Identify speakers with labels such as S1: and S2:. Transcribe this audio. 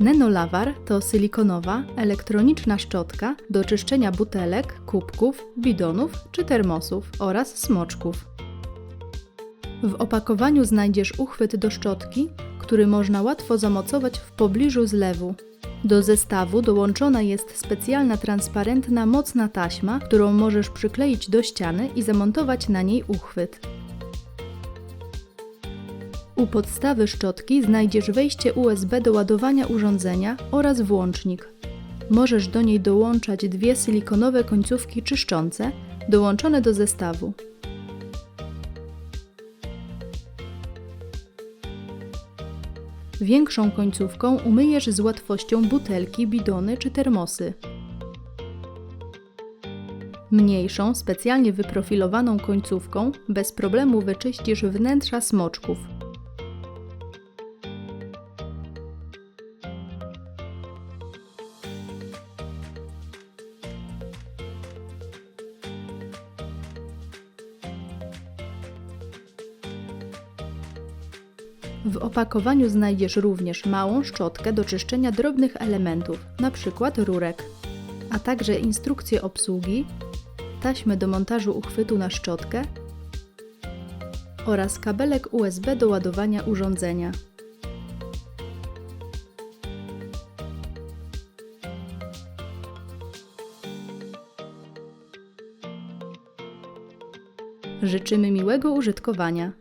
S1: Nenolawar to silikonowa, elektroniczna szczotka do czyszczenia butelek, kubków, bidonów czy termosów oraz smoczków. W opakowaniu znajdziesz uchwyt do szczotki, który można łatwo zamocować w pobliżu zlewu. Do zestawu dołączona jest specjalna transparentna mocna taśma, którą możesz przykleić do ściany i zamontować na niej uchwyt. U podstawy szczotki znajdziesz wejście USB do ładowania urządzenia oraz włącznik. Możesz do niej dołączać dwie silikonowe końcówki czyszczące, dołączone do zestawu. Większą końcówką umyjesz z łatwością butelki, bidony czy termosy. Mniejszą, specjalnie wyprofilowaną końcówką bez problemu wyczyścisz wnętrza smoczków. W opakowaniu znajdziesz również małą szczotkę do czyszczenia drobnych elementów, np. rurek, a także instrukcję obsługi, taśmę do montażu uchwytu na szczotkę oraz kabelek USB do ładowania urządzenia. Życzymy miłego użytkowania.